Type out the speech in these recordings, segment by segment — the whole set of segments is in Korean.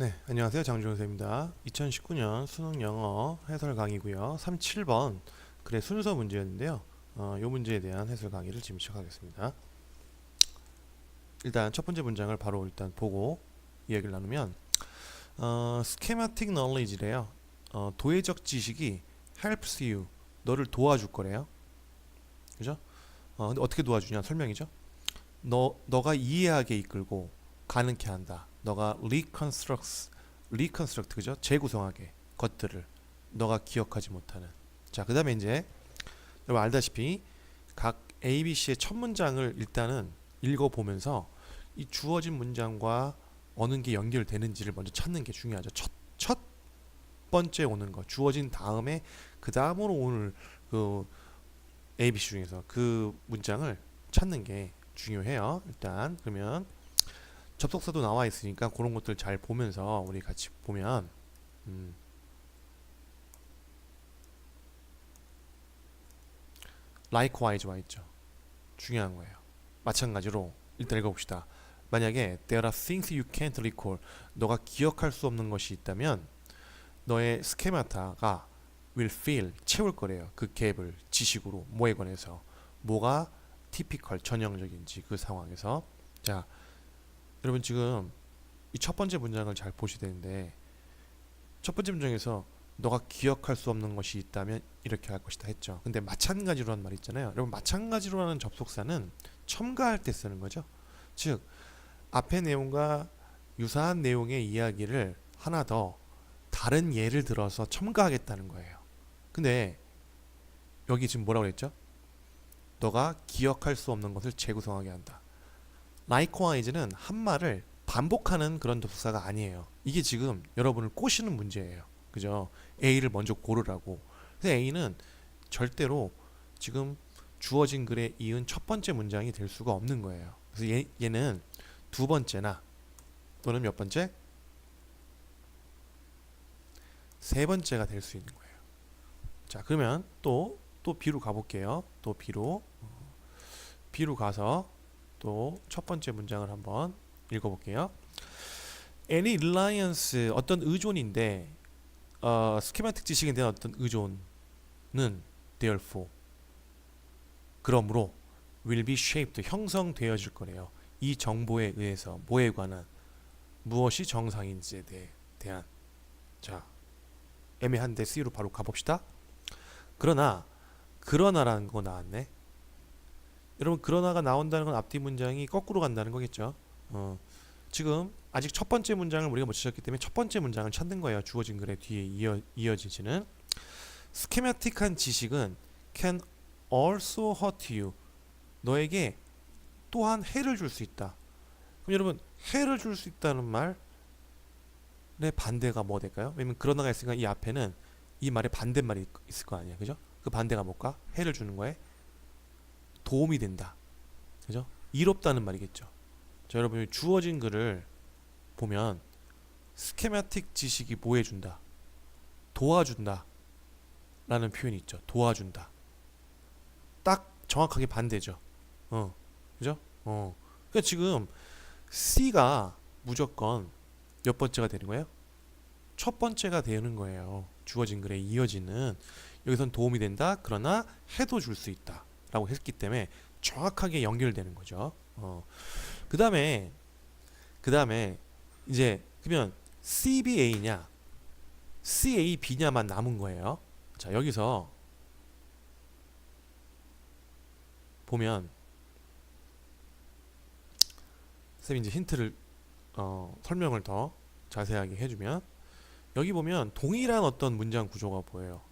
네, 안녕하세요. 장준호 선생입니다. 2019년 수능 영어 해설 강의고요. 37번 글의 순서 문제였는데요. 어, 이 문제에 대한 해설 강의를 지금 시작하겠습니다. 일단 첫 번째 문장을 바로 일단 보고 이야기를 나누면 어, schematic knowledge래요. 어, 도해적 지식이 helps you 너를 도와줄 거래요. 그죠? 어, 근데 어떻게 도와주냐 설명이죠. 너 너가 이해하게 이끌고 가능케 한다. 너가 reconstruct, reconstruct 그죠? 재구성하게 것들을 너가 기억하지 못하는. 자, 그다음에 이제 여러분 알다시피 각 A, B, C의 첫 문장을 일단은 읽어 보면서 이 주어진 문장과 어느 게 연결되는지를 먼저 찾는 게 중요하죠. 첫, 첫 번째 오는 거 주어진 다음에 그 다음으로 오늘 그 A, B, C 중에서 그 문장을 찾는 게 중요해요. 일단 그러면 접속사도 나와 있으니까 그런 것들 잘 보면서 우리 같이 보면 음, likewise 와 있죠. 중요한 거예요. 마찬가지로 일단 읽어봅시다. 만약에 there are things you can't recall 너가 기억할 수 없는 것이 있다면 너의 스케마타가 will fill 채울 거래요. 그 갭을 지식으로 뭐에 관해서 뭐가 typical 전형적인지 그 상황에서 자 여러분 지금 이 첫 번째 문장을 잘 보셔야 되는데 첫 번째 문장에서 너가 기억할 수 없는 것이 있다면 이렇게 할 것이다 했죠. 근데 마찬가지로 한말 있잖아요. 여러분 마찬가지로라는 접속사는 첨가할 때 쓰는 거죠. 즉 앞의 내용과 유사한 내용의 이야기를 하나 더 다른 예를 들어서 첨가하겠다는 거예요. 근데 여기 지금 뭐라고 그랬죠? 너가 기억할 수 없는 것을 재구성하게 한다. Likewise,는 한 말을 반복하는 그런 접속사가 아니에요. 이게 지금 여러분을 꼬시는 문제예요. 그죠? A를 먼저 고르라고. 그래서 A는 절대로 지금 주어진 글에 이은 첫 번째 문장이 될 수가 없는 거예요. 그래서 얘, 얘는 두 번째나 또는 몇 번째? 세 번째가 될 수 있는 거예요. 자, 그러면 또, 또 B로 가볼게요. 또 B로. 어, B로 가서 또 첫 번째 문장을 한번 읽어볼게요. Any reliance 어떤 의존인데 어, 스키마틱 지식에 대한 어떤 의존은 therefore 그러므로 will be shaped 형성되어질 거래요. 이 정보에 의해서 뭐에 관한 무엇이 정상인지에 대해 대한 자 애매한데 C로 바로 가봅시다. 그러나 그러나라는 거 나왔네. 여러분 그러나가 나온다는 건 앞뒤 문장이 거꾸로 간다는 거겠죠. 어, 지금 아직 첫 번째 문장을 우리가 못 찾았기 때문에 첫 번째 문장을 찾는 거예요. 주어진 글의 뒤에 이어, 이어지지는 스케마틱한 지식은 can also hurt you. 너에게 또한 해를 줄 수 있다. 그럼 여러분 해를 줄 수 있다는 말의 반대가 뭐 될까요? 왜냐면 그러나가 있으니까 이 앞에는 이 말의 반대말이 있을 거 아니야, 그죠? 그 반대가 뭘까? 해를 주는 거에 도움이 된다, 그죠? 이롭다는 말이겠죠. 자, 여러분 주어진 글을 보면 스케마틱 지식이 뭐 해준다, 도와준다, 라는 표현이 있죠. 도와준다. 딱 정확하게 반대죠. 어, 그죠? 어, 그러니까 지금 C가 무조건 몇 번째가 되는 거예요? 첫 번째가 되는 거예요. 주어진 글에 이어지는 여기선 도움이 된다. 그러나 해도 줄 수 있다. 라고 했기 때문에 정확하게 연결되는 거죠. 어. 그 다음에 그 다음에 이제 그러면 CBA냐 CAB냐만 남은 거예요. 자, 여기서 보면 쌤이 이제 힌트를 어, 설명을 더 자세하게 해주면 여기 보면 동일한 어떤 문장 구조가 보여요.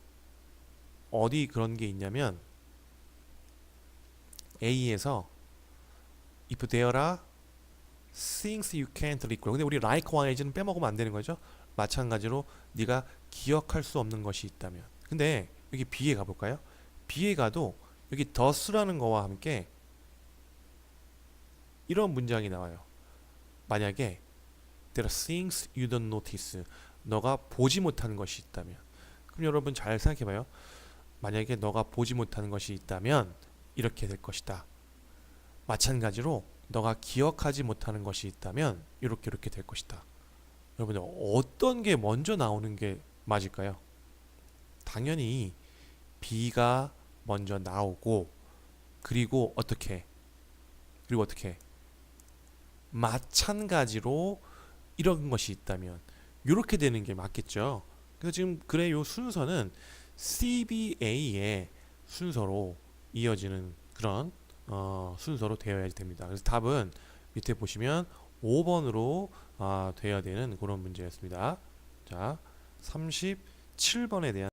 어디 그런 게 있냐면 A에서 if there are things you can't recall 근데 우리 likewise는 빼먹으면 안 되는 거죠. 마찬가지로 네가 기억할 수 없는 것이 있다면 근데 여기 B에 가볼까요? B에 가도 여기 does라는 거와 함께 이런 문장이 나와요. 만약에 there are things you don't notice 너가 보지 못하는 것이 있다면 그럼 여러분 잘 생각해봐요. 만약에 너가 보지 못하는 것이 있다면 이렇게 될 것이다. 마찬가지로 너가 기억하지 못하는 것이 있다면 이렇게 이렇게 될 것이다. 여러분들 어떤 게 먼저 나오는 게 맞을까요? 당연히 B가 먼저 나오고 그리고 어떻게 그리고 어떻게 마찬가지로 이런 것이 있다면 이렇게 되는 게 맞겠죠. 그래서 지금 글의 요 순서는 CBA의 순서로 이어지는 그런 어, 순서로 되어야 됩니다. 그래서 답은 밑에 보시면 5번으로 아, 되어야 되는 그런 문제였습니다. 자, 37번에 대한